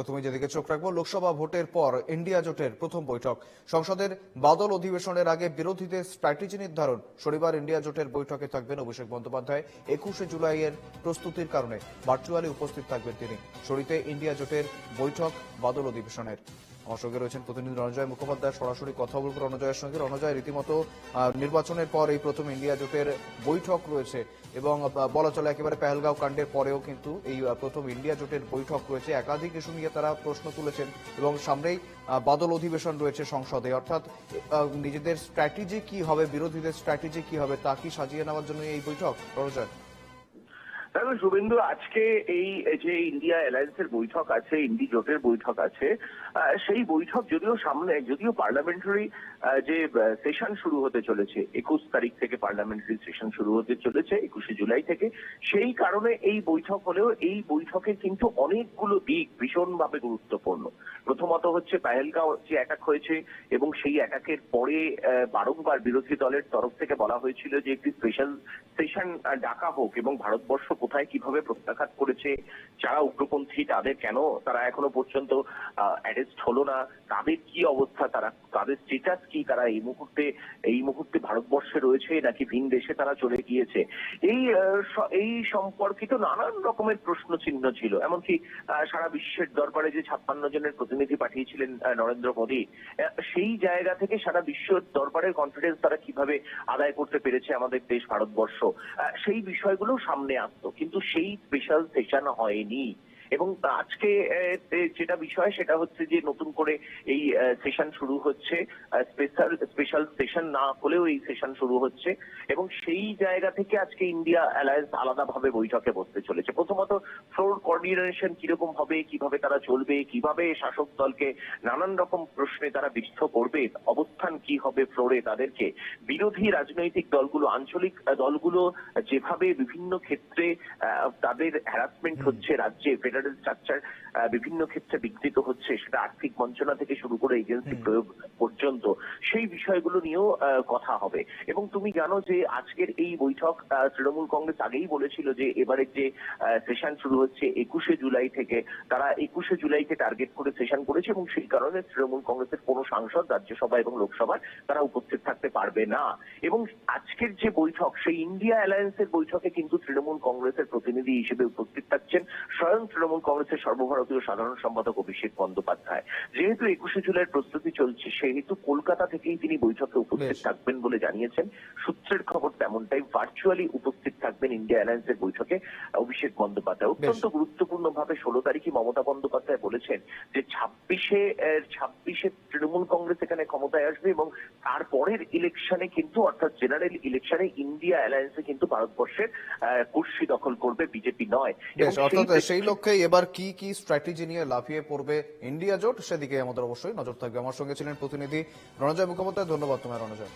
প্রথমে যেদিকে চোখ রাখব, লোকসভা ভোটের পর ইন্ডিয়া জোটের প্রথম বৈঠক। সংসদের বাদল অধিবেশনের আগে বিরোধীদের স্ট্র্যাটেজি নির্ধারণ। শনিবার ইন্ডিয়া জোটের বৈঠকে থাকবেন অভিষেক বন্দ্যোপাধ্যায়। একুশে জুলাইয়ের প্রস্তুতির কারণে ভার্চুয়ালি উপস্থিত থাকবেন তিনি। শরীতে ইন্ডিয়া জোটের বৈঠক বাদল অধিবেশনের। আমার সঙ্গে রয়েছেন প্রতিনিধি রণজয় মুখোপাধ্যায়। সরাসরি কথা বলব রণজয়ের সঙ্গে। রণজয়, রীতিমতো নির্বাচনের পর এই প্রথম ইন্ডিয়া জোটের বৈঠক রয়েছে এবং বলা চলে একেবারে পেহেলগাঁও কাণ্ডের পরেও কিন্তু এই প্রথম ইন্ডিয়া জোটের বৈঠক রয়েছে। একাধিক ইস্যু নিয়ে তারা প্রশ্ন তুলেছেন এবং সামনেই বাদল অধিবেশন রয়েছে সংসদে। অর্থাৎ নিজেদের স্ট্র্যাটেজি কি হবে, বিরোধীদের স্ট্র্যাটেজি কি হবে, তা কি সাজিয়ে নেওয়ার জন্য এই বৈঠক? রণজয়। দেখো শুভেন্দু, আজকে এই যে ইন্ডিয়া অ্যালায়েন্সের বৈঠক আছে ইন্ডি জোটের বৈঠক আছে সেই বৈঠক যদিও সামনে, যদিও পার্লামেন্টারি যে সেশন শুরু হতে চলেছে, একুশ তারিখ থেকে পার্লামেন্টারি সেশন শুরু হতে চলেছে, একুশে জুলাই থেকে, সেই কারণে এই বৈঠক হলেও, এই বৈঠকের কিন্তু অনেকগুলো দিক ভীষণভাবে গুরুত্বপূর্ণ। প্রথমত হচ্ছে পাহেলগাঁও যে অ্যাটাক হয়েছে এবং সেই অ্যাটাকের পরে বারংবার বিরোধী দলের তরফ থেকে বলা হয়েছিল যে একটি স্পেশাল সেশন ডাকা হোক এবং ভারতবর্ষ কোথায় কীভাবে প্রত্যাঘাত করেছে, যারা উগ্রপন্থী, তাদের কেন তারা এখনও পর্যন্ত অ্যারেস্ট হলো না? তাদের কি অবস্থা? তারা, তাদের স্টেটাস কি? তারা এই মুহূর্তে এই মুহূর্তে ভারতবর্ষে রয়েছে নাকি ভিন দেশে তারা চলে গিয়েছে? এই এই সম্পর্কিত নানান রকমের প্রশ্ন চিহ্ন ছিল। এমনকি সারা বিশ্বের দরবারে যে ছাপ্পান্ন জনের প্রতিনিধি পাঠিয়েছিলেন নরেন্দ্র মোদী সেই জায়গা থেকে সারা বিশ্ব দরবারের কনফিডেন্স তারা কীভাবে আদায় করতে পেরেছে আমাদের দেশ ভারতবর্ষ? সেই বিষয়গুলো সামনে আসতো। কিন্তু সেই স্পেশাল সেশন হয়নি। এবং আজকে যেটা বিষয় সেটা হচ্ছে যে নতুন করে এই সেশন শুরু হচ্ছে স্পেশাল স্পেশাল সেশন না হলেও এই সেশন শুরু হচ্ছে এবং সেই জায়গা থেকে আজকে ইন্ডিয়া অ্যালায়েন্স আলাদাভাবে বৈঠকে বসতে চলেছে। প্রথমত ফ্লোর কোঅর্ডিনেশন কীরকম হবে কীভাবে তারা চলবে কীভাবে শাসক দলকে নানান রকম প্রশ্নে তারা বিস্থ করবে অবস্থান কি হবে ফ্লোরে তাদেরকে বিরোধী রাজনৈতিক দলগুলো আঞ্চলিক দলগুলো যেভাবে বিভিন্ন ক্ষেত্রে তাদের হ্যারাসমেন্ট হচ্ছে রাজ্যে ফেডারেল স্ট্রাকচার বিভিন্ন ক্ষেত্রে বিঘ্নিত হচ্ছে সেটা আর্থিক বঞ্চনা থেকে শুরু করে এজেন্সি প্রয়োগ পর্যন্ত সেই বিষয়গুলো নিয়েও কথা হবে। এবং তুমি জানো যে আজকের এই বৈঠক তৃণমূল কংগ্রেস আগেই বলেছিল যে এবারের যে সেশন শুরু হচ্ছে একুশে জুলাই থেকে তারা একুশে জুলাইকে টার্গেট করে সেশন করেছে এবং সেই কারণে তৃণমূল কংগ্রেসের কোনো সাংসদ রাজ্যসভা এবং লোকসভায় তারা উপস্থিত থাকতে পারবে না। এবং আজকের যে বৈঠক সেই ইন্ডিয়া অ্যালায়েন্সের বৈঠকে কিন্তু তৃণমূল কংগ্রেসের প্রতিনিধি হিসেবে উপস্থিত থাকছেন স্বয়ং তৃণমূল কংগ্রেসের সর্বভারতীয় সাধারণ সম্পাদক অভিষেক বন্দ্যোপাধ্যায়। যেহেতু একুশে জুলাইয়ের প্রস্তুতি চলছে সেহেতু কলকাতা থেকেই তিনি বৈঠকে উপস্থিত থাকবেন বলে জানিয়েছেন। সূত্রের খবর তেমনটাই ভার্চুয়ালি উপস্থিত থাকবেন ইন্ডিয়া অ্যালায়েন্সের বৈঠকে অভিষেক বন্দ্যোপাধ্যায়। অত্যন্ত গুরুত্বপূর্ণ ভাবে ষোলো তারিখে মমতা বন্দ্যোপাধ্যায় বলেছেন যে ছাব্বিশে ছাব্বিশে তৃণমূল কংগ্রেস এখানে ক্ষমতায় আসবে এবং তারপরের ইলেকশনে কিন্তু অর্থাৎ জেনারেল ইলেকশনে ইন্ডিয়া অ্যালায়েন্সে কিন্তু ভারতবর্ষের আহ, কুর্সি দখল করবে বিজেপি নয়। অর্থাৎ সেই সেই লক্ষ্যে এবার কি কি স্ট্র্যাটেজি নিয়ে লাফিয়ে পড়বে ইন্ডিয়া জোট, সেদিকে আমাদের অবশ্যই নজর থাকবে। আমার সঙ্গে ছিলেন প্রতিনিধি রণজয় মুখোপাধ্যায়। ধন্যবাদ তোমার রণজয়।